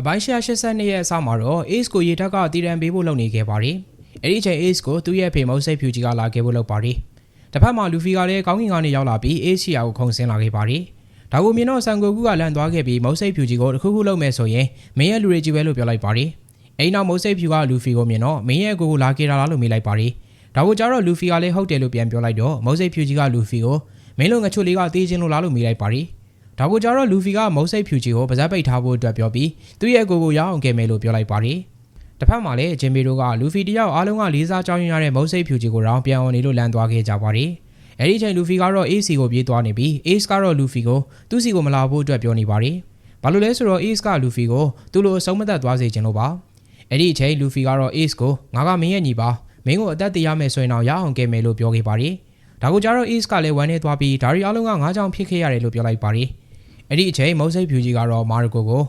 အပိုင်း182ရဲ့အစမှာတော့ Ace ကိုရေထက်ကတည်တံပေးဖို့လုပ်နေခဲ့ပါတယ်။အဲ့ဒီအချိန် Ace ကိုသူ့ရဲ့ဖေမုတ်စိတ်ဖြူကြီးကလာခဲ့ဖို့လုပ်ပါတယ်။တစ်ဖက်မှာလူဖီကလည်းကောင်းကင်ကနေရောက်လာပြီး Ace ချီယာကိုခုန်ဆင်းလာခဲ့ပါတယ်။ဒါကိုမြင်တော့ဆန်ကိုကူကလန့်သွားခဲ့ပြီးမုတ်စိတ်ဖြူကြီးကိုတစ်ခုခုလုပ်မယ်ဆိုရင်မင်းရဲ့လူတွေကြီးပဲလို့ပြောလိုက်ပါတယ်။အဲ့နောက်မုတ်စိတ်ဖြူကလူဖီကိုမြင်တော့မင်းရဲ့ကိုကိုလာခဲ့တာလားလို့မေးလိုက်ပါတယ်။ဒါကိုကြတော့လူဖီကလည်းဟုတ်တယ်လို့ပြန်ပြောလိုက်တော့မုတ်စိတ်ဖြူကြီးကလူဖီကိုမင်းတို့ငချွတ်လေးကတေးချင်းလို့လားလို့မေးလိုက်ပါတယ်။ ဒါကိုကြတော့လူဖီကမုတ်စိတ်ဖြူကြီးကိုပါဇက်ပိတ်ထားဖို့အတွက်ပြောပြီးသူ့ရဲ့ကိုကိုရအောင်ကဲမယ်လို့ပြောလိုက်ပါတယ်။တစ်ဖက်မှာလည်းဂျင်မီတို့ကလူဖီတယောက်အားလုံးကလေးစားကြောင်းရရတဲ့မုတ်စိတ်ဖြူကြီးကိုရောင်းပြန်အောင်နေလို့လမ်းသွားခဲ့ကြပါတယ်။အဲဒီအချိန်လူဖီကတော့ AC ကိုပြေးသွားနေပြီး Ace ကတော့လူဖီကိုသူ့စီကိုမလာဖို့အတွက်ပြောနေပါတယ်။ဘာလို့လဲဆိုတော့ Ace ကလူဖီကိုသူ့လိုအဆုံးမသက်သွားစေချင်လို့ပါ။အဲဒီအချိန်လူဖီကတော့ Ace ကိုငါကမင်းရဲ့ညီပါမင်းကိုအသက်တရမယ်ဆိုရင်တော့ရအောင်ကဲမယ်လို့ပြောခဲ့ပါတယ်။ဒါကိုကြတော့ Ace ကလည်းဝမ်းနေသွားပြီးဒါရီအားလုံးကငါးကြောင်ဖြစ်ခဲ့ရတယ်လို့ပြောလိုက်ပါတယ်။ အဲ့ဒီအချိန်မုတ်စိတ်ဖြူကြီးကတော့မာရကိုကို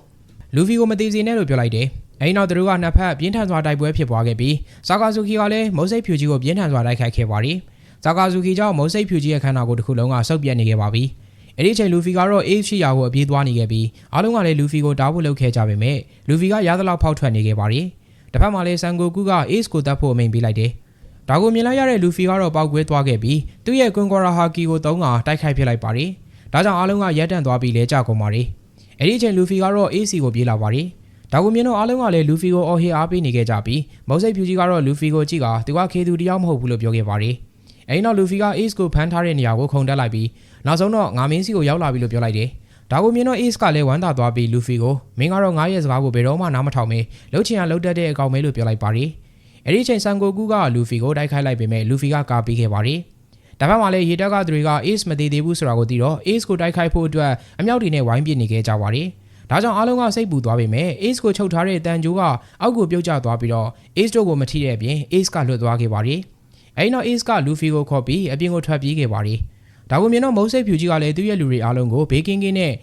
လူဖီကိုမသေးစေနဲ့လို့ပြောလိုက်တယ်။အဲဒီနောက်သူတို့ကနှစ်ဖက်ပြင်းထန်စွာတိုက်ပွဲဖြစ်ပွားခဲ့ပြီးဇာကာဇူကီကလည်းမုတ်စိတ်ဖြူကြီးကိုပြင်းထန်စွာတိုက်ခိုက်ခဲ့ပါတယ်။ဇာကာဇူကီကြောင့်မုတ်စိတ်ဖြူကြီးရဲ့ခန္ဓာကိုယ်တစ်ခုလုံးကဆုတ်ပြတ်နေခဲ့ပါပြီ။အဲ့ဒီအချိန်လူဖီကတော့ Ace ရှိရာကိုအပြေးသွားနေခဲ့ပြီးအားလုံးကလည်းလူဖီကိုတားဖို့လုပ်ခဲ့ကြပေမဲ့လူဖီကရသလောက်ဖောက်ထွက်နေခဲ့ပါတယ်။တစ်ဖက်မှာလည်းဆန်ဂိုကူက Ace ကိုတတ်ဖို့အမိန့်ပေးလိုက်တယ်။ဒါကိုမြင်လိုက်ရတဲ့လူဖီကတော့ပောက်ကွဲသွားခဲ့ပြီးသူ့ရဲ့ကွန်ကွာရာဟာကီကိုသုံးကတိုက်ခိုက်ဖြစ်လိုက်ပါတယ်။ ဒါကြောင့်အားလုံးကရက်တန့်သွားပြီးလဲကြကုန်ပါတယ်။အဲ့ဒီအချိန်လူဖီကတော့ AC ကိုပြေးလာပါတယ်။ဒါကိုမြင်တော့အားလုံးကလည်းလူဖီကိုအော်ဟေအားပေးနေခဲ့ကြပြီးမုတ်စိတ်ဖြူကြီးကတော့လူဖီကိုကြည့်ကသူကခေသူတယောက်မဟုတ်ဘူးလို့ပြောခဲ့ပါတယ်။အဲဒီနောက်လူဖီက Ace ကိုဖမ်းထားတဲ့နေရာကိုခုန်တက်လိုက်ပြီးနောက်ဆုံးတော့ငါမင်းစီကိုရောက်လာပြီလို့ပြောလိုက်တယ်။ဒါကိုမြင်တော့ Ace ကလည်းဝမ်းသာသွားပြီးလူဖီကိုမင်းကတော့ငါရဲ့စကားကိုဘယ်တော့မှနားမထောင်မင်းလှုပ်ချင်ရလှုပ်တတ်တဲ့အကောင်ပဲလို့ပြောလိုက်ပါတယ်။အဲဒီအချိန်ဆန်ကိုကူကလူဖီကိုတိုက်ခိုက်လိုက်ပေမဲ့လူဖီကကာပြီးခဲ့ပါတယ်။ ဒါပေမဲ့လည်းရေတက်ကသူတွေက Ace မသေးသေးဘူးဆိုတာကိုသိတော့ Ace ကိုတိုက်ခိုက်ဖို့အတွက်အမြောက်တွေနဲ့ဝိုင်းပစ်နေခဲ့ကြပါတယ်။ဒါကြောင့်အားလုံးကစိတ်ပူသွားပေမဲ့ Ace ကိုချုပ်ထားတဲ့တန်ကြိုးကအောက်ကိုပြုတ်ကျသွားပြီးတော့ Ace တို့ကိုမထိတဲ့အပြင် Ace ကလွတ်သွားခဲ့ပါတယ်။အဲဒီနောက် Ace ကလူဖီကိုခေါ်ပြီးအပြင်ကိုထွက်ပြေးခဲ့ပါတယ်။ဒါကိုမြင်တော့မုတ်စိတ်ဖြူကြီးကလည်းသူ့ရဲ့လူတွေအားလုံးကိုဘေးကင်းကင်းနဲ့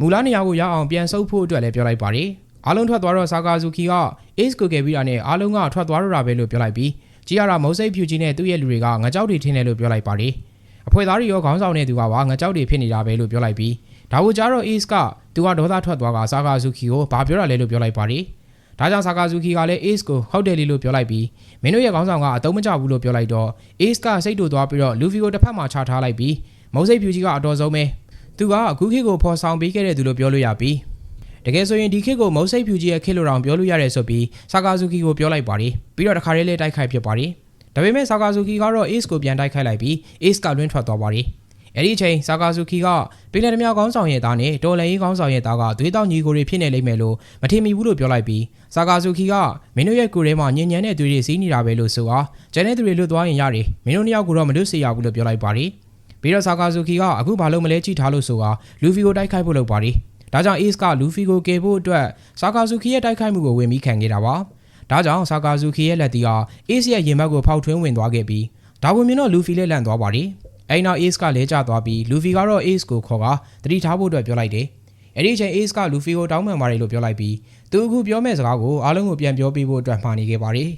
မူလာနေရာကိုရောက်အောင်ပြန်ဆုပ်ဖို့အတွက်လည်းပြောလိုက်ပါတယ်။အားလုံးထွက်သွားတော့ဆာကာဇူကီက Ace ကိုကယ်ပြီးတာနဲ့အားလုံးကထွက်သွားတော့တာပဲလို့ပြောလိုက်ပြီး ကြည်ရတာမုတ်စိတ်ဖြူကြီးနဲ့သူ့ရဲ့လူတွေကငကြောက်တွေထင်းတယ်လို့ပြောလိုက်ပါတယ်။အဖွဲသားတွေရောခေါင်းဆောင်တဲ့သူကပါငကြောက်တွေဖြစ်နေတာပဲလို့ပြောလိုက်ပြီးဒါကိုကြားတော့ Ace ကသူကဒေါသထွက်သွားကဆာကာဇူကီကိုဘာပြောတာလဲလို့ပြောလိုက်ပါတယ်။ဒါကြောင့်ဆာကာဇူကီကလည်း Ace ကိုဟုတ်တယ်လေလို့ပြောလိုက်ပြီးမင်းတို့ရဲ့ခေါင်းဆောင်ကအတုံးမကျဘူးလို့ပြောလိုက်တော့ Ace ကစိတ်တူသွားပြီးတော့လူဖီကိုတစ်ဖက်မှာချထားလိုက်ပြီးမုတ်စိတ်ဖြူကြီးကအတော်ဆုံးပဲသူကအခုခေတ်ကိုဖော်ဆောင်ပေးခဲ့တဲ့သူလို့ပြောလို့ရပြီး တကယ်ဆိုရင်ဒီခေတ်ကိုမုတ်စိတ်ဖြူကြီးရဲ့ခေတ်လိုတောင်ပြောလို့ရတယ်ဆိုပြီးဆာကာဇူကီကိုပြောလိုက်ပါတယ်ပြီးတော့တခါတည်းလေးတိုက်ခိုက်ဖြစ်ပါတယ်ဒါပေမဲ့ဆာကာဇူကီကတော့ Ace ကိုပြန်တိုက်ခိုက်လိုက်ပြီး Ace ကလွင့်ထွက်သွားပါတယ်အဲ့ဒီအချိန်ဆာကာဇူကီကပြည်နယ်ဓမြကောင်းဆောင်ရဲ့သားနဲ့တော်လန်ရေးကောင်းဆောင်ရဲ့သားကသွေးတောက်ညီကိုတွေဖြစ်နေလိမ့်မယ်လို့မထင်မိဘူးလို့ပြောလိုက်ပြီးဆာကာဇူကီကမင်းတို့ရဲ့ကိုယ်ထဲမှာညဉ့်ညံတဲ့သွေးတွေစီးနေတာပဲလို့ဆိုအားကျန်တဲ့သူတွေလွတ်သွားရင်ရတယ်မင်းတို့နှစ်ယောက်ကတော့မလွတ်စေရဘူးလို့ပြောလိုက်ပါတယ်ပြီးတော့ဆာကာဇူကီကအခုဘာလို့မလဲကြည့်ထားလို့ဆိုအားလူဖီကိုတိုက်ခိုက်ဖို့လုပ်ပါတယ် ဒါကြောင့် Ace ကလူဖီကိုကယ်ဖို့အတွက်ဆာကာဇူကီရဲ့တိုက်ခိုက်မှုကိုဝင်ပြီးခံခဲ့တာပါဒါကြောင့်ဆာကာဇူကီရဲ့လက်တီက Ace ရဲ့ရင်ဘတ်ကိုဖောက်ထွင်းဝင်သွားခဲ့ပြီးဒါဝင်မြင်တော့လူဖီလည်းလန့်သွားပါတယ်အဲ့နောက် Ace ကလဲကျသွားပြီးလူဖီကတော့ Ace ကိုခေါ်ကတတိထားဖို့အတွက်ပြောလိုက်တယ်အဲ့ဒီအချိန် Ace ကလူဖီကိုတောင်းပန်ပါတယ်လို့ပြောလိုက်ပြီးသူအခုပြောမဲ့စကားကိုအားလုံးကိုပြန်ပြောပေးဖို့အတွက်မှာနေခဲ့ပါတယ်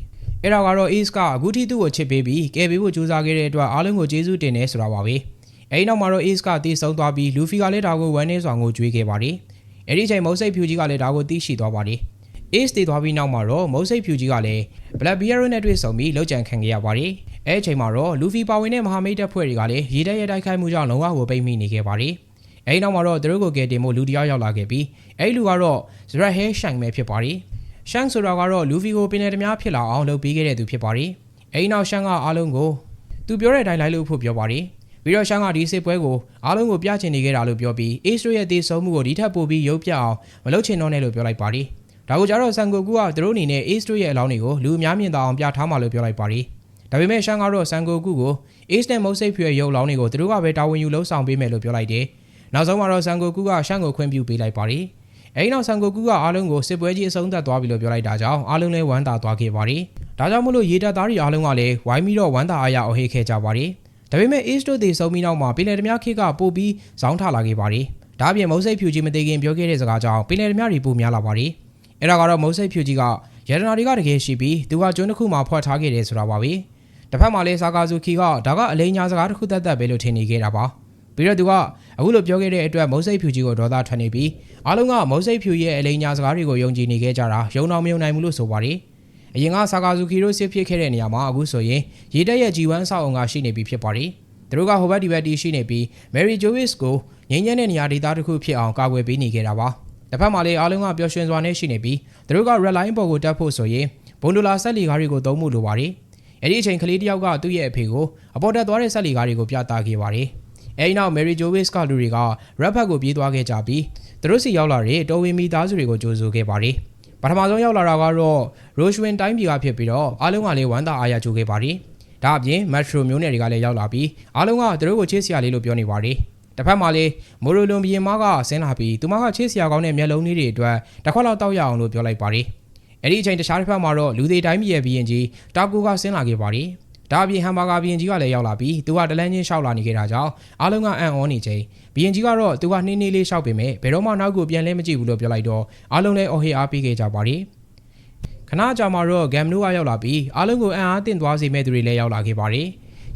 အဲ့တော့ကတော့ Ace ကအခုထိသူ့ကိုချစ်ပေးပြီးကယ်ပေးဖို့ကြိုးစားခဲ့တဲ့အတွက်အားလုံးကိုကျေးဇူးတင်တယ်ဆိုတာပါပဲ အဲ့နောက်မှာတော့ Ace ကတေးဆုံးသွားပြီးလူဖီကလည်းဒါကိုဝမ်းနေစွာငိုကြွေးခဲ့ပါတယ်အဲ့ဒီအချိန်မုတ်စိတ်ဖြူကြီးကလည်းဒါကိုသိရှိသွားပါတယ် Ace တည်သွားပြီးနောက်မှာတော့မုတ်စိတ်ဖြူကြီးကလည်း Black Bear နဲ့တွေ့ဆုံပြီးလောက်ကြံခံခဲ့ရပါတယ်။အဲအချိန်မှာတော့လူဖီပါဝင်တဲ့မဟာမိတ်တပ်ဖွဲ့တွေကလည်းရေတပ်ရဲ့တိုက်ခိုက်မှုကြောင့်လုံးဝကိုပိတ်မိနေခဲ့ပါတယ်။အဲဒီနောက်မှာတော့သူတို့ကိုကယ်တင်ဖို့လူတယောက်ရောက်လာခဲ့ပြီးအဲဒီလူကတော့ Zrat Hair Shang ပဲဖြစ်ပါတယ်။ Shang ဆိုတာကတော့လူဖီကိုပင်နယ်တများဖြစ်လာအောင်လုပ်ပေးခဲ့တဲ့သူဖြစ်ပါတယ်။အဲဒီနောက် Shang ကအားလုံးကိုသူပြောတဲ့အတိုင်းလိုက်လို့ဖို့ပြောပါတယ်။ ပြီးတော့ရှမ်းကဒီစစ်ပွဲကိုအားလုံးကိုပြချင်နေခဲ့တာလို့ပြောပြီးအေးစထရဲ့တည်ဆုံမှုကိုဒီထက်ပိုပြီးရုပ်ပြအောင်မလုပ်ချင်တော့နဲ့လို့ပြောလိုက်ပါတယ်။ဒါကိုကြတော့ဆန်ကိုကူကသူတို့အနေနဲ့အေးစထရဲ့အလောင်းတွေကိုလူအများမြင်သာအောင်ပြထားမှလို့ပြောလိုက်ပါတယ်။ဒါပေမဲ့ရှမ်းကတော့ဆန်ကိုကူကိုအေးစနဲ့မုတ်စိတ်ဖြူရဲ့ရုပ်အလောင်းတွေကိုသူတို့ကပဲတာဝန်ယူလှုပ်ဆောင်ပေးမယ်လို့ပြောလိုက်တယ်။နောက်ဆုံးမှာတော့ဆန်ကိုကူကရှမ်းကိုခွင့်ပြုပေးလိုက်ပါတယ်။အဲဒီနောက်ဆန်ကိုကူကအားလုံးကိုစစ်ပွဲကြီးအဆုံးသတ်သွားပြီလို့ပြောလိုက်တာကြောင့်အားလုံးလည်းဝမ်းသာသွားခဲ့ပါတယ်။ဒါကြောင့်မို့လို့ရေတပ်သားတွေအားလုံးကလည်းဝိုင်းပြီးတော့ဝမ်းသာအားရအောင်ဟေ့ခဲ့ကြပါတယ်။ ဒါပေမဲ့ East တို့တည်ဆုံးပြီးနောက်မှာပင်လယ်ဓမြခေတ်ကပို့ပြီးဇောင်းထလာခဲ့ပါတယ်။ဒါအပြင်မုတ်စိတ်ဖြူကြီးမသေးခင်ပြောခဲ့တဲ့စကားကြောင့်ပင်လယ်ဓမြတွေပိုများလာပါတယ်။အဲ့ဒါကတော့မုတ်စိတ်ဖြူကြီးကရတနာတွေကတကယ်ရှိပြီးသူကကျွန်းတစ်ခုမှာဖွက်ထားခဲ့တယ်ဆိုတာပါပဲ။တစ်ဖက်မှာလည်းစာကာဇူခီကဒါကအလိညာစကားတစ်ခုသက်သက်ပဲလို့ထင်နေခဲ့တာပါ။ပြီးတော့သူကအခုလိုပြောခဲ့တဲ့အတွက်မုတ်စိတ်ဖြူကြီးကိုဒေါသထွက်နေပြီးအားလုံးကမုတ်စိတ်ဖြူရဲ့အလိညာစကားတွေကိုယုံကြည်နေခဲ့ကြတာယုံတော်မယုံနိုင်ဘူးလို့ဆိုပါတယ် အရင်ကဆာကာဇူကီတို့စစ်ဖြစ်ခဲ့တဲ့နေရာမှာအခုဆိုရင်ရေတက်ရဲ့ G1 ဆောက်အုံကရှိနေပြီဖြစ်ပါတယ်သူတို့ကဟိုဘက်ဒီဘက်တီရှိနေပြီး Mary Jovis ကိုငင်းညံ့တဲ့နေရာဒေသတစ်ခုဖြစ်အောင်ကာကွယ်ပေးနေခဲ့တာပါတစ်ဖက်မှာလည်းအားလုံးကပျော်ရွှင်စွာနဲ့ရှိနေပြီးသူတို့က red line ပေါ်ကိုတက်ဖို့ဆိုရင်ဘွန်ဒိုလာဆက်လီကားတွေကိုသုံးမှုလိုပါတယ်အဲ့ဒီအချိန်ကလေးတယောက်ကသူ့ရဲ့အဖေကိုအပေါ်တက်သွားတဲ့ဆက်လီကားတွေကိုပြသခဲ့ပါတယ်အဲဒီနောက် Mary Jovis ကလူတွေက red pack ကိုပြေးသွားခဲ့ကြပြီးသူတို့စီရောက်လာတဲ့တော်ဝင်မီသားစုတွေကိုကြိုဆိုခဲ့ပါတယ် ပထမဆုံးရောက်လာတာကတော့ Roshwin တိုင်းပြည်ကဖြစ်ပြီးတော့အားလုံးကလည်းဝမ်းသာအားရကြိုခဲ့ပါတယ်ဒါအပြင် Metro မျိုးနယ်တွေကလည်းရောက်လာပြီးအားလုံးကသူတို့ကိုချစ်စရာလေးလို့ပြောနေပါတယ်တစ်ဖက်မှာလည်းမိုရိုလွန်ဘီရင်မကဆင်းလာပြီးသူမကချစ်စရာကောင်းတဲ့မျက်လုံးလေးတွေအတွက်တစ်ခွက်လောက်တောက်ရအောင်လို့ပြောလိုက်ပါတယ်အဲ့ဒီအချိန်တခြားတစ်ဖက်မှာတော့လူသေးတိုင်းပြည်ရဲ့ဘီရင်ကြီးတာကူကဆင်းလာခဲ့ပါတယ် ဒါအပြင်ဟမ်ဘာဂါဘီရင်ကြီးကလည်းရောက်လာပြီးသူကတလန်းချင်းရှောက်လာနေခဲ့တာကြောင့်အားလုံးကအံ့ဩနေချိန်ဘီရင်ကြီးကတော့သူကနှင်းနှင်းလေးရှောက်ပေမဲ့ဘယ်တော့မှနောက်ကိုပြန်လဲမကြည့်ဘူးလို့ပြောလိုက်တော့အားလုံးလည်းအော်ဟေအားပေးခဲ့ကြပါတယ်ခဏကြာမှတော့ဂမ်နိုကရောက်လာပြီးအားလုံးကိုအံ့အားသင့်သွားစေမဲ့သူတွေလည်းရောက်လာခဲ့ပါတယ်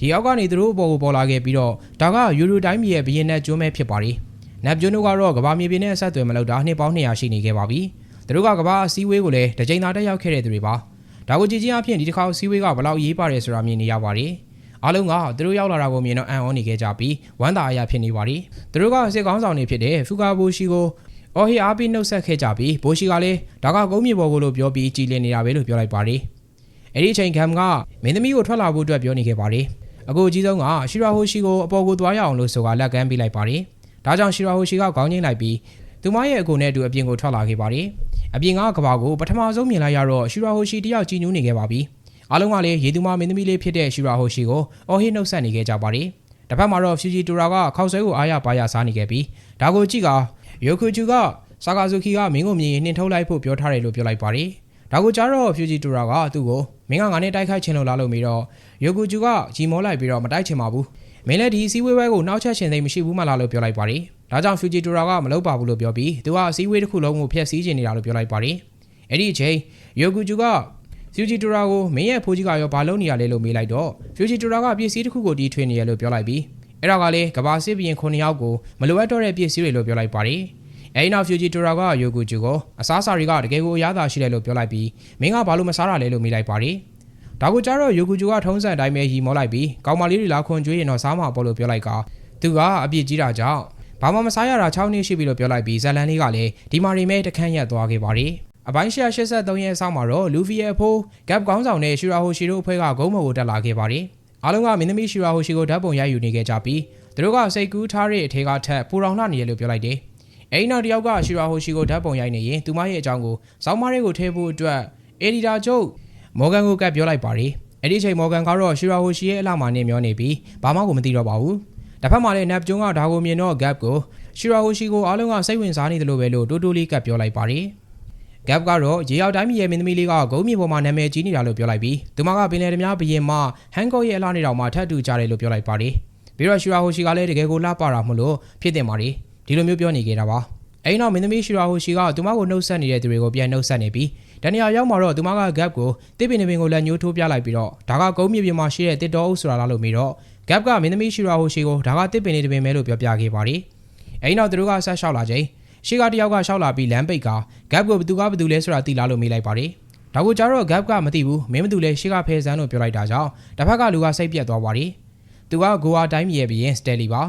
ရေအောက်ကနေသူတို့အပေါ်ကိုပေါ်လာခဲ့ပြီးတော့ဒါကယူရိုတိုင်းပြည်ရဲ့ဘီရင်နဲ့ကျွန်းမဲ့ဖြစ်ပါတယ်နပ်ကျွန်းတို့ကတော့ကဘာမြေပြင်နဲ့အဆက်အသွယ်မလုပ်တာနှစ်ပေါင်း200ရှိနေခဲ့ပါပြီသူတို့ကကဘာအစည်းအဝေးကိုလည်းတစ်ကြိမ်သာတက်ရောက်ခဲ့တဲ့သူတွေပါ ဒါကိုကြည့်ချင်းအဖြစ်ဒီတစ်ခါအစည်းအဝေးကဘလောက်ရေးပါတယ်ဆိုတာမြင်နေရပါတယ်အားလုံးကသူတို့ရောက်လာတာကိုမြင်တော့အံ့ဩနေခဲ့ကြပြီးဝမ်းသာအရာဖြစ်နေပါတယ်သူတို့ကစစ်ကောင်းဆောင်တွေဖြစ်တဲ့ဖူကာဘိုရှိကိုအော်ဟီအားပြီးနှုတ်ဆက်ခဲ့ကြပြီးဘိုရှိကလည်းဒါကကုန်းမြေပေါ်ကိုလို့ပြောပြီးကြည်လင်နေတာပဲလို့ပြောလိုက်ပါတယ်အဲ့ဒီအချိန်ဂမ်ကမင်းသမီးကိုထွက်လာဖို့အတွက်ပြောနေခဲ့ပါတယ်အကိုအကြီးဆုံးကရှီရာဟိုရှိကိုအပေါ်ကိုသွားရအောင်လို့ဆိုကလက်ကမ်းပေးလိုက်ပါတယ်ဒါကြောင့်ရှီရာဟိုရှိကခေါင်းငိမ့်လိုက်ပြီးသူမရဲ့အကိုနဲ့အတူအပြင်ကိုထွက်လာခဲ့ပါတယ် အပြင်ကကဘာကိုပထမဆုံးမြင်လိုက်ရတော့ရှီရာဟိုရှိတယောက်ကြည်ညိုနေခဲ့ပါပြီအားလုံးကလည်းရေသူမမင်းသမီးလေးဖြစ်တဲ့ရှီရာဟိုရှိကိုအော်ဟစ်နှုတ်ဆက်နေခဲ့ကြပါတယ်တစ်ဖက်မှာတော့ဖျူဂျီတိုရာကခောက်ဆွဲကိုအားရပါရစားနေခဲ့ပြီးဒါကိုကြည့်ကယိုကူဂျူကဆာကာဇူကီကမင်းကိုမြင်ရင်နှင်ထုတ်လိုက်ဖို့ပြောထားတယ်လို့ပြောလိုက်ပါတယ်ဒါကိုကြားတော့ဖျူဂျီတိုရာကသူ့ကိုမင်းကငါနဲ့တိုက်ခိုက်ချင်လို့လားလို့ပြီးတော့ယိုကူဂျူကဂျီမောလိုက်ပြီးတော့မတိုက်ချင်ပါဘူးမင်းလည်းဒီအစည်းအဝေးပွဲကိုနောက်ချက်ချင်သိမရှိဘူးမလားလို့ပြောလိုက်ပါတယ် ဒါကြောင့်ဖျူဂျီတိုရာကမလုပ်ပါဘူးလို့ပြောပြီးသူကအစည်းအဝေးတစ်ခုလုံးကိုဖျက်ဆီးချင်နေတာလို့ပြောလိုက်ပါတယ်အဲ့ဒီအချိန်ယိုကူဂျူကဖျူဂျီတိုရာကိုမင်းရဲ့ဖိုးကြီးကရောဘာလုပ်နေရလဲလို့မေးလိုက်တော့ဖျူဂျီတိုရာကပစ္စည်းတစ်ခုကိုတီးထွင်နေရလို့ပြောလိုက်ပြီးအဲ့ဒါကလည်းကဘာစစ်ဘရင်9ယောက်ကိုမလိုအပ်တော့တဲ့ပစ္စည်းတွေလို့ပြောလိုက်ပါတယ်အဲဒီနောက်ဖျူဂျီတိုရာကယိုကူဂျူကိုအစားအစာတွေကတကယ်ကိုအရသာရှိတယ်လို့ပြောလိုက်ပြီးမင်းကဘာလို့မစားရလဲလို့မေးလိုက်ပါတယ်ဒါကိုကြတော့ယိုကူဂျူကထုံးစံအတိုင်းပဲရီမောလိုက်ပြီးကောင်မလေးတွေလာခွန်ကျွေးရင်တော့စားမှာပေါ့လို့ပြောလိုက်ကသူကအပြစ်ကြီးတာကြောင့် ဘာမှမစားရတာ6နှစ်ရှိပြီလို့ပြောလိုက်ပြီးဇလန်လေးကလည်းဒီမာရီမဲတခန့်ရက်သွားခဲ့ပါတယ်အပိုင်း183ရဲ့အဆောင်မှာတော့လူဖီရဲ့အဖိုးဂပ်ကောင်းဆောင်နဲ့ရှူရာဟိုရှီတို့အဖွဲ့ကဂုံးမော်ကိုတက်လာခဲ့ပါတယ်အားလုံးကမင်းသမီးရှူရာဟိုရှီကိုဓာတ်ပုံရိုက်ယူနေခဲ့ကြပြီးသူတို့ကစိတ်ကူးထားတဲ့အထက်ကထက်ပူရောင်လှနေရလို့ပြောလိုက်တယ်အဲဒီနောက်တစ်ယောက်ကရှူရာဟိုရှီကိုဓာတ်ပုံရိုက်နေရင်သူမရဲ့အကြောင်းကိုစောင်းမတွေကိုထည့်ဖို့အတွက်အက်ဒီတာချုပ်မော်ဂန်ကိုကပ်ပြောလိုက်ပါတယ်အဲ့ဒီအချိန်မော်ဂန်ကတော့ရှူရာဟိုရှီရဲ့အလှမှာနေမျောနေပြီးဘာမှကိုမသိတော့ပါဘူး တစ်ဖက်မှာလည်းနပ်ကျုံကဒါကိုမြင်တော့ gap ကိုရှူရာဟိုရှီကိုအားလုံးကစိတ်ဝင်စားနေတယ်လို့ပဲလို့တိုးတိုးလေးကပ်ပြောလိုက်ပါတယ် gap ကတော့ရေရောက်တိုင်းပြည်ရဲ့မင်းသမီးလေးကဂုံးမြေပေါ်မှာနာမည်ကြီးနေတာလို့ပြောလိုက်ပြီးသူမကပင်လယ်ဓမြဘရင်မဟန်ကော့ရဲ့အလားနေတော်မှာထပ်တူကြတယ်လို့ပြောလိုက်ပါတယ်ပြီးတော့ရှူရာဟိုရှီကလည်းတကယ်ကိုလှပတာမလို့ဖြစ်တင်ပါတယ်ဒီလိုမျိုးပြောနေကြတာပါအဲ့နောက်မင်းသမီးရှူရာဟိုရှီကသူမကိုနှုတ်ဆက်နေတဲ့သူတွေကိုပြန်နှုတ်ဆက်နေပြီးတနေရာရောက်မှာတော့သူမက gap ကိုတစ်ပင်တစ်ပင်ကိုလက်ညှိုးထိုးပြလိုက်ပြီးတော့ဒါကကုန်းမြေပြင်မှာရှိတဲ့တစ်တော်အုပ်ဆိုတာလားလို့မေးတော့ gap ကမင်းသမီးရှူရာဟိုရှီကိုဒါကတစ်ပင်လေးတစ်ပင်ပဲလို့ပြောပြခဲ့ပါတယ်အဲ့နောက်သူတို့ကဆက်လျှောက်လာချိန်ရှေ့ကတယောက်ကရှောက်လာပြီးလမ်းပိတ်က gap ကိုဘသူကဘသူလဲဆိုတာသိလားလို့မေးလိုက်ပါတယ်ဒါကိုကြတော့ gap ကမသိဘူးမင်းမသူလဲရှေ့ကဖဲဆန်းလို့ပြောလိုက်တာကြောင့်တစ်ဖက်ကလူကစိတ်ပြတ်သွားပါတယ်သူကဂိုအာတိုင်းမြေရဲ့ဘရင်စတယ်လီပါ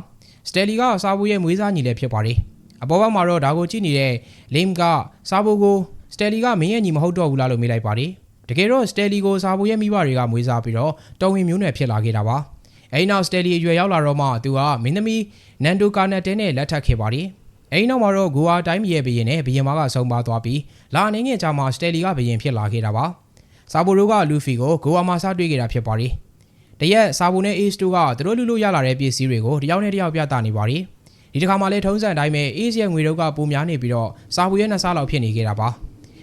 စတယ်လီကစာဘူးရဲ့မွေးစားညီလည်းဖြစ်ပါတယ်အပေါ်ဘက်မှာတော့ဒါကိုကြည့်နေတဲ့လင်းကစာဘူးကိုစတယ်လီကမင်းရဲ့ညီမဟုတ်တော့ဘူးလားလို့မေးလိုက်ပါတယ်တကယ်တော့စတယ်လီကိုစာဘူးရဲ့မိဘတွေကမွေးစားပြီးတော့တော်ဝင်မျိုးနွယ်ဖြစ်လာခဲ့တာပါ အဲဒီနောက်စတယ်လီအရွယ်ရောက်လာတော့မှသူကမင်းသမီးနန်ဒိုကာနက်တဲနဲ့လက်ထပ်ခဲ့ပါတယ်အဲဒီနောက်မှာတော့ဂိုအာတိုင်းပြည်ရဲ့ဘရင်နဲ့ဘရင်မကဆုံးပါသွားပြီးလာအနေငယ်ကြာမှာစတယ်လီကဘရင်ဖြစ်လာခဲ့တာပါစာဘိုရိုကလူဖီကိုဂိုအာမှာစတွေ့ခဲ့တာဖြစ်ပါတယ်တရက်စာဘိုနဲ့အေးစတိုကသူတို့လူလူရလာတဲ့ပစ္စည်းတွေကိုတယောက်နဲ့တယောက်ပြသနေပါတယ်ဒီတစ်ခါမှလည်းထုံးစံအတိုင်းပဲအေးစရဲ့ငွေတော့ကပိုများနေပြီးတော့စာဘိုရဲ့နှစ်ဆလောက်ဖြစ်နေခဲ့တာပါ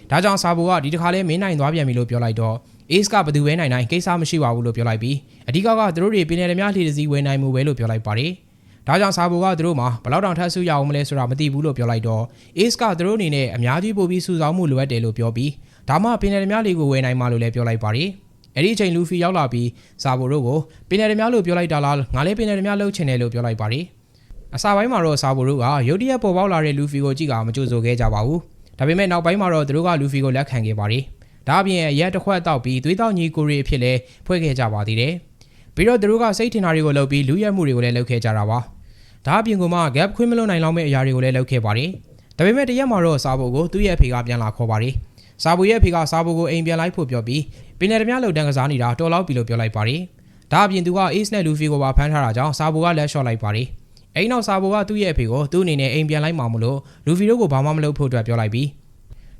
ဒါကြောင့်စာဘိုကဒီတစ်ခါလဲမင်းနိုင်သွားပြန်ပြီလို့ပြောလိုက်တော့ Ace ကဘယ်သူပဲနိုင်နိုင်ကိစ္စမရှိပါဘူးလို့ပြောလိုက်ပြီးအဓိကကသူတို့တွေပင်လယ်ဓမြလှေတစည်းဝယ်နိုင်မှုပဲလို့ပြောလိုက်ပါတယ်။ဒါကြောင့်စာဘိုကသူတို့မှာဘလောက်တောင်ထပ်ဆူရအောင်မလဲဆိုတာမသိဘူးလို့ပြောလိုက်တော့ Ace ကသူတို့အနေနဲ့အများကြီးပို့ပြီးစုဆောင်းမှုလိုအပ်တယ်လို့ပြောပြီးဒါမှပင်လယ်ဓမြလှေကိုဝယ်နိုင်မှာလို့လည်းပြောလိုက်ပါတယ်။အဲ့ဒီအချိန်လူဖီရောက်လာပြီးစာဘိုတို့ကိုပင်လယ်ဓမြလို့ပြောလိုက်တာလားငါလည်းပင်လယ်ဓမြလှုပ်ချင်တယ်လို့ပြောလိုက်ပါတယ်။အစာပိုင်းမှာတော့စာဘိုတို့ကရုတ်တရက်ပေါ်ပေါက်လာတဲ့လူဖီကိုကြည့်ကမကြိုဆိုခဲ့ကြပါဘူးဒါပေမဲ့နောက်ပိုင်းမှာတော့သူတို့ကလူဖီကိုလက်ခံခဲ့ပါတယ် ဒါအပြင်ရက်တစ်ခွက်တောက်ပြီးသွေးတောက်ညီကိုရီအဖြစ်လဲဖွဲ့ခဲ့ကြပါသေးတယ်ပြီးတော့သူတို့ကစိတ်ထင်တာတွေကိုလုပ်ပြီးလူရက်မှုတွေကိုလည်းလုပ်ခဲ့ကြတာပါဒါအပြင်ကမှ gap ခွင့်မလွတ်နိုင်လောက်မဲ့အရာတွေကိုလည်းလုပ်ခဲ့ပါတယ်ဒါပေမဲ့တရက်မှာတော့စာဘိုကိုသူ့ရဲ့အဖေကပြန်လာခေါ်ပါတယ်စာဘိုရဲ့အဖေကစာဘိုကိုအိမ်ပြန်လိုက်ဖို့ပြောပြီးပင်လယ်ဓမြလှုပ်တန်းကစားနေတာတော်လောက်ပြီလို့ပြောလိုက်ပါတယ်ဒါအပြင်သူက Ace နဲ့ Luffy ကိုပါဖမ်းထားတာကြောင့်စာဘိုကလက်လျှော့လိုက်ပါတယ်အိမ်နောက်စာဘိုကသူ့ရဲ့အဖေကိုသူ့အနေနဲ့အိမ်ပြန်လိုက်မှာမလို့ Luffy တို့ကိုဘာမှမလုပ်ဖို့အတွက်ပြောလိုက်ပြီး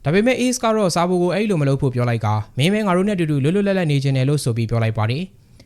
ဒါပေမဲ့ Ace ကတော့စာဘိုကိုအဲ့လိုမလုပ်ဖို့ပြောလိုက်ကမင်းမဲငါတို့နဲ့တူတူလွတ်လွတ်လပ်လပ်နေခြင်းတယ်လို့ဆိုပြီးပြောလိုက်ပါတယ်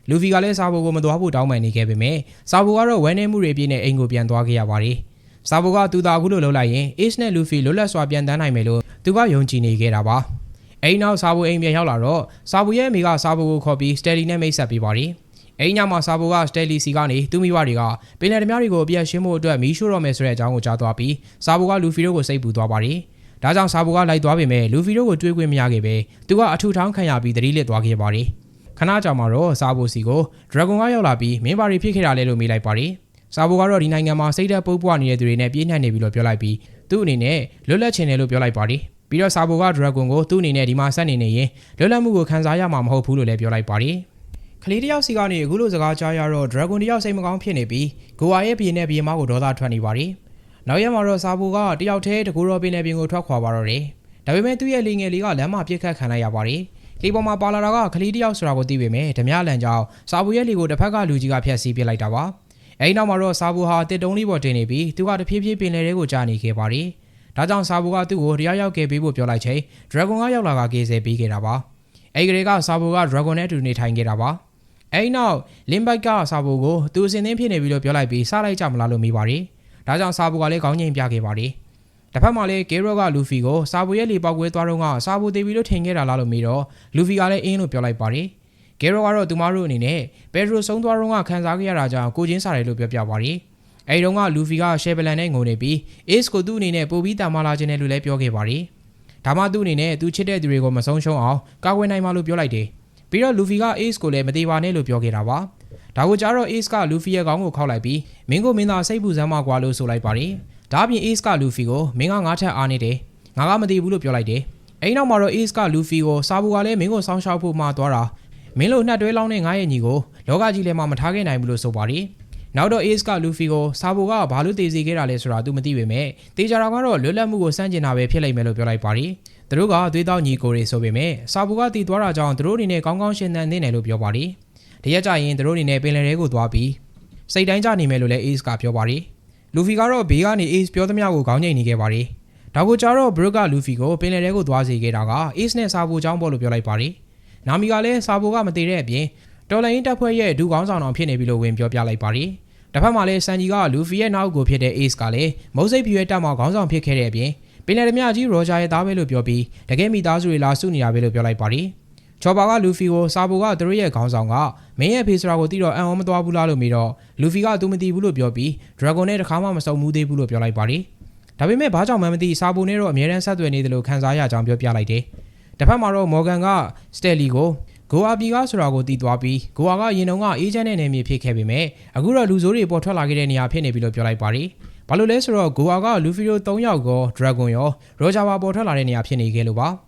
လူဖီကလည်းစာဘိုကိုမသွားဖို့တောင်းပန်နေခဲ့ပေမဲ့စာဘိုကတော့ဝမ်းနည်းမှုတွေအပြည့်နဲ့အိမ်ကိုပြန်သွားခဲ့ရပါတယ်။စာဘိုကသူသာအခုလိုလုပ်လိုက်ရင် Ace နဲ့ Luffy လွတ်လပ်စွာပြန်တန်းနိုင်မယ်လို့သူကယုံကြည်နေခဲ့တာပါ။အိမ်နောက်စာဘိုအိမ်ပြန်ရောက်လာတော့စာဘိုရဲ့အမိကစာဘိုကိုခေါ်ပြီး Steady နဲ့မိတ်ဆက်ပေးပါတယ်။အိမ်ညမှာစာဘိုက Steady စီကနေသူ့မိဘတွေကပင်လယ်ဓမြတွေကိုအပြည့်ရှင်းဖို့အတွက်မီးရှို့တော့မယ်ဆိုတဲ့အကြောင်းကိုကြားသွားပြီးစာဘိုက Luffy တို့ကိုစိတ်ပူသွားပါတယ်။ ဒါကြောင့်စာဘိုကလိုက်သွားပေမဲ့ Luffy တို့ကိုတွေးခွင့်မရခဲ့ပဲသူကအထူထောင်းခံရပြီးသတိလစ်သွားခဲ့ပါတယ်။ခဏကြာမှတော့စာဘိုစီကို Dragon ကရောက်လာပြီးမင်းဘာတွေဖြစ်ခဲ့တာလဲလို့မေးလိုက်ပါတယ်။စာဘိုကတော့ဒီနိုင်ငံမှာစိတ်ဓာတ်ပုတ်ပွားနေတဲ့သူတွေနဲ့ပြည့်နှက်နေပြီလို့ပြောလိုက်ပြီးသူ့အနေနဲ့လွတ်လပ်ချင်တယ်လို့ပြောလိုက်ပါတယ်။ပြီးတော့စာဘိုက Dragon ကိုသူ့အနေနဲ့ဒီမှာဆက်နေနေရင်လွတ်လပ်မှုကိုခံစားရမှာမဟုတ်ဘူးလို့လည်းပြောလိုက်ပါတယ်။ကလေးတယောက်စီကနေအခုလိုစကားကြားရတော့ Dragon တယောက်စိတ်မကောင်းဖြစ်နေပြီးဂိုအာရဲ့ပြည်နဲ့ပြည်မကိုဒေါသထွက်နေပါတယ်။ နောက်ရက်မှာတော့စာဘိုကတယောက်တည်းတကူရောပင်နဲ့ပြင်ကိုထွက်ခွာပါတော့တယ်။ဒါပေမဲ့သူ့ရဲ့လေငယ်လေးကလမ်းမှာပြစ်ခတ်ခံလိုက်ရပါတယ်။လေပေါ်မှာပါလာတာကကလေးတယောက်ဆိုတာကိုသိပေမဲ့ဓမြလန်ကြောင့်စာဘူရဲ့လေကိုတစ်ဖက်ကလူကြီးကဖျက်ဆီးပစ်လိုက်တာပါ။အဲဒီနောက်မှာတော့စာဘူဟာတစ်တုံးလေးပေါ်တင်နေပြီးသူကတဖြည်းဖြည်းပင်လယ်ထဲကိုကြာနေခဲ့ပါတယ်။ဒါကြောင့်စာဘူကသူ့ကိုတရားရောက်ခဲ့ပေးဖို့ပြောလိုက်ချိန် Dragon ကရောက်လာကကေးဆယ်ပေးခဲ့တာပါ။အဲဒီကလေးကစာဘူက Dragon နဲ့အတူနေထိုင်ခဲ့တာပါ။အဲဒီနောက် Limbike ကစာဘူကိုသူအစင်းသင်းဖြစ်နေပြီလို့ပြောလိုက်ပြီးစားလိုက်ကြမလားလို့မေးပါတယ်။ ဒါကြောင့်စာဘူကလည်းခေါင်းငိမ်ပြခဲ့ပါတယ်။တစ်ဖက်မှာလည်းဂေရောကလူဖီကိုစာဘူရဲ့လေပေါက်ကွဲသွားတော့ကစာဘူတေးပြီးလို့ထင်ခဲ့တာလားလို့မေးတော့လူဖီကလည်းအင်းလို့ပြောလိုက်ပါတယ်။ဂေရောကတော့သူမတို့အနေနဲ့ဘယ်ဒရိုဆုံးသွားတော့ကခံစားခဲ့ရတာကြောင့်ကိုချင်းစားတယ်လို့ပြောပြပါတယ်။အဲဒီတော့ကလူဖီကရှယ်ဗလန်နဲ့ငုံနေပြီး Ace ကိုသူ့အနေနဲ့ပို့ပြီးတာမလာခြင်းတယ်လို့လည်းပြောခဲ့ပါတယ်။ဒါမှသူ့အနေနဲ့သူချစ်တဲ့သူတွေကိုမဆုံးရှုံးအောင်ကာကွယ်နိုင်မှလို့ပြောလိုက်တယ်။ပြီးတော့လူဖီက Ace ကိုလည်းမသေးပါနဲ့လို့ပြောခဲ့တာပါ။ ဒါကိုကြားတော့ Ace ကလူဖီရဲ့ခေါင်းကိုခောက်လိုက်ပြီးမင်းကိုမင်းသားစိတ်ပူစမ်းမကွာလို့ဆိုလိုက်ပါတယ်။ဒါအပြင် Ace ကလူဖီကိုမင်းကငါးထက်အားနေတယ်။ငါကမသိဘူးလို့ပြောလိုက်တယ်။အဲဒီနောက်မှာတော့ Ace ကလူဖီကိုစာဘူကလည်းမင်းကိုစောင်းရှောက်ဖို့မှသွားတာမင်းလိုနှက်တွဲလောင်းတဲ့ငါရဲ့ညီကိုလောကကြီးထဲမှာမထားခဲ့နိုင်ဘူးလို့ဆိုပါတယ်။နောက်တော့ Ace ကလူဖီကိုစာဘူကဘာလို့တည်စီခဲ့တာလဲဆိုတာ तू မသိပေမဲ့တေချာတာကတော့လွတ်လပ်မှုကိုစန့်ကျင်တာပဲဖြစ်လိမ့်မယ်လို့ပြောလိုက်ပါတယ်။သူတို့ကသွေးတောက်ညီကိုတွေဆိုပေမဲ့စာဘူကတည်သွားတာကြောင့်သူတို့အနေနဲ့ကောင်းကောင်းရှင်းသန်နေတယ်လို့ပြောပါတယ်။ တရက်ကြရင်သူတို့အနေနဲ့ပင်လယ်ထဲကိုသွားပြီးစိတ်တိုင်းကြနေမယ်လို့လည်း Ace ကပြောပါတယ်။လူဖီကတော့ဘေးကနေ Ace ပြောသမျှကိုခေါင်းငိတ်နေခဲ့ပါတယ်။ဒါကိုကြတော့ Brook ကလူဖီကိုပင်လယ်ထဲကိုသွားစေခဲ့တာက Ace နဲ့စာဘူအကြောင်းပေါ်လို့ပြောလိုက်ပါတယ်။နာမီကလည်းစာဘူကမတည်တဲ့အပြင်တော်လိုင်းတပ်ဖွဲ့ရဲ့ဒူကောင်းဆောင်တော်ဖြစ်နေပြီလို့ဝင်ပြောပြလိုက်ပါတယ်။တစ်ဖက်မှာလည်းဆန်ဂျီကလူဖီရဲ့နောက်ကိုဖြစ်တဲ့ Ace ကလည်းမုတ်စိတ်ပြွေတက်မှာခေါင်းဆောင်ဖြစ်ခဲ့တဲ့အပြင်ပင်လယ်ဓမြကြီးရောဂျာရဲ့သားပဲလို့ပြောပြီးတကယ်မိသားစုတွေလာစုနေတာပဲလို့ပြောလိုက်ပါတယ်။ ချော်ပါကလူဖီကိုစာဘူကသူတို့ရဲ့ခေါင်းဆောင်ကမင်းရဲ့ဖေးစရာကိုသိတော့အံ့ဩမသွားဘူးလားလို့မေးတော့လူဖီကသူမသိဘူးလို့ပြောပြီး Dragon နဲ့တခါမှမစုံမှုသေးဘူးလို့ပြောလိုက်ပါတယ်။ဒါပေမဲ့ဘာကြောင့်မှမသိစာဘူနဲ့တော့အမြဲတမ်းဆက်သွယ်နေတယ်လို့ခန်းစားရကြောင်းပြောပြလိုက်တယ်။တစ်ဖက်မှာတော့ Morgan က Stelly ကိုဂိုအာပီကဆိုတာကိုတည်သွားပြီးဂိုအာကရင်တုန်းကအေဂျင့်နဲ့နေမြေဖြစ်ခဲ့ပေမဲ့အခုတော့လူဆိုးတွေပေါ်ထွက်လာခဲ့တဲ့နေရာဖြစ်နေပြီလို့ပြောလိုက်ပါတယ်။ဘာလို့လဲဆိုတော့ဂိုအာကလူဖီရို3ယောက်ကော Dragon ရော Roger ပါပေါ်ထွက်လာတဲ့နေရာဖြစ်နေခဲ့လို့ပါ။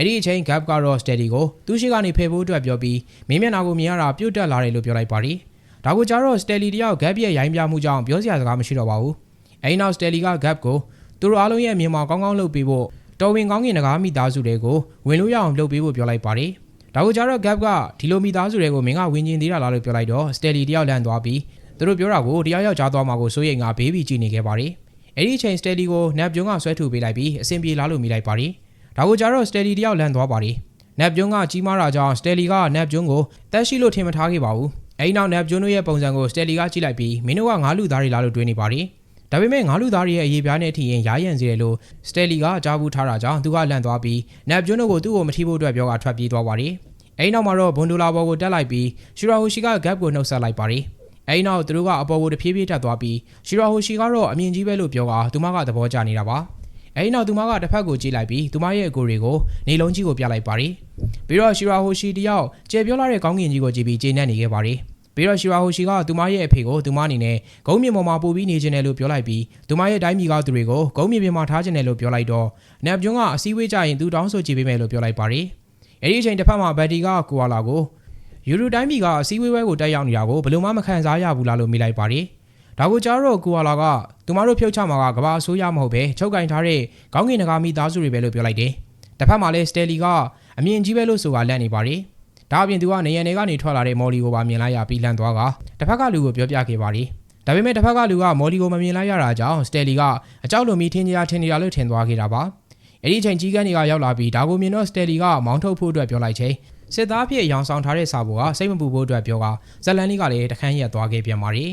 အဲ့ဒီအချိန် Gap ကတော့ Steady ကိုသူရှိကနေဖယ်ဖို့အတွက်ပြောပြီးမင်းမျက်နှာကိုမြင်ရတာပြုတ်တက်လာတယ်လို့ပြောလိုက်ပါတယ်။ဒါကိုကြတော့ Steady တယောက် Gap ရဲ့ရိုင်းပြမှုကြောင့်ပြောစရာစကားမရှိတော့ပါဘူး။အဲ့နောက် Steady က Gap ကိုသူတို့အားလုံးရဲ့အမြင်မှာကောင်းကောင်းလုပ်ပေးဖို့တော်ဝင်ကောင်းကင်ငကားမိသားစုတွေကိုဝင်လို့ရအောင်လုပ်ပေးဖို့ပြောလိုက်ပါတယ်။ဒါကိုကြတော့ Gap ကဒီလိုမိသားစုတွေကိုမင်းကဝင်ကျင်သေးတာလားလို့ပြောလိုက်တော့ Steady တယောက်လန့်သွားပြီးသူတို့ပြောတာကိုတရားရောက်ကြားသွားမှာကိုစိုးရိမ်ကဘေးဘီကြည့်နေခဲ့ပါတယ်။အဲ့ဒီအချိန် Steady ကို Nap ပြုံးကဆွဲထုတ်ပေးလိုက်ပြီးအဆင်ပြေလားလို့မိလိုက်ပါတယ်။ ဒါကိုကြတော့ Steady တယောက်လန့်သွားပါတယ်။ Nap ပြုံးကကြီးမားတာကြောင့် Steady က Nap ပြုံးကိုတက်ရှိလို့ထင်မထားခဲ့ပါဘူး။အဲ့နောက် Nap ပြုံးတို့ရဲ့ပုံစံကို Steady ကကြည့်လိုက်ပြီးမင်းတို့ကငါးလူသားတွေလားလို့တွေးနေပါတယ်။ဒါပေမဲ့ငါးလူသားတွေရဲ့အရေးပြားနဲ့အထီရင်ရားရံစေတယ်လို့ Steady ကကြားဘူးထားတာကြောင့်သူကလန့်သွားပြီး Nap ပြုံးတို့ကိုသူ့ကိုမထိဖို့အတွက်ပြောကထွက်ပြေးသွားပါတယ်။အဲ့နောက်မှာတော့ဘွန်ဒိုလာဘော်ကိုတက်လိုက်ပြီးရှူရာဟိုရှီက gap ကိုနှုတ်ဆက်လိုက်ပါတယ်။အဲ့နောက်သူတို့ကအပေါ်ကိုတဖြည်းဖြည်းတက်သွားပြီးရှူရာဟိုရှီကတော့အမြင်ကြီးပဲလို့ပြောကသူမကသဘောကျနေတာပါ။ အဲ့နောက်သူမကတစ်ဖက်ကိုကြည့်လိုက်ပြီးသူမရဲ့အကိုတွေကိုနေလုံးကြီးကိုပြလိုက်ပါတယ်။ပြီးတော့ရှူရာဟိုရှီတယောက်ကျေပြောလာတဲ့ကောင်းကင်ကြီးကိုကြည့်ပြီးကျေနပ်နေခဲ့ပါတယ်။ပြီးတော့ရှီရာဟိုရှီကသူမရဲ့အဖေကိုသူမအနေနဲ့ဂုံးမြင့်ပေါ်မှာပို့ပြီးနေခြင်းတယ်လို့ပြောလိုက်ပြီးသူမရဲ့တိုင်းပြည်ကသူတွေကိုဂုံးမြင့်ပြင်မှာထားခြင်းတယ်လို့ပြောလိုက်တော့နပ်ကျွန်းကအစည်းအဝေးကြရင်သူတောင်းဆိုကြည့်ပေးမယ်လို့ပြောလိုက်ပါတယ်။အဲဒီအချိန်တစ်ဖက်မှာဘက်တီကကိုဝါလာကိုယူရိုတိုင်းပြည်ကအစည်းအဝေးပွဲကိုတက်ရောက်နေတာကိုဘယ်လိုမှမခံစားရဘူးလားလို့မိလိုက်ပါတယ်။ ဒါကိုကြားတော့ကိုဝါလာကသူမတို့ဖြုတ်ချမှာကကဘာအစိုးရမဟုတ်ပဲချုပ်ကင်ထားတဲ့ခေါင်းငင်နဂါမိသားစုတွေပဲလို့ပြောလိုက်တယ်။တစ်ဖက်မှာလည်းစတယ်လီကအမြင်ကြီးပဲလို့ဆိုတာလက်နေပါတယ်။ဒါအပြင်သူကနေရန်တွေကနေထွက်လာတဲ့မော်လီကိုပါမြင်လိုက်ရပြီးလန့်သွားကတစ်ဖက်ကလူကိုပြောပြခဲ့ပါရီဒါပေမဲ့တစ်ဖက်ကလူကမော်လီကိုမမြင်လိုက်ရတာကြောင့်စတယ်လီကအကြောက်လွန်ပြီးထင်ကြထင်ကြလို့ထင်သွားခဲ့တာပါအဲ့ဒီအချိန်ကြီးကန်းတွေကရောက်လာပြီးဒါကိုမြင်တော့စတယ်လီကမောင်းထုတ်ဖို့အတွက်ပြောလိုက်ချိန်စစ်သားဖြစ်ရောင်ဆောင်ထားတဲ့စာပေါ်ကစိတ်မပူဖို့အတွက်ပြောကဇက်လန်လေးကလည်းတခန်းရက်သွားခဲ့ပြန်ပါရီ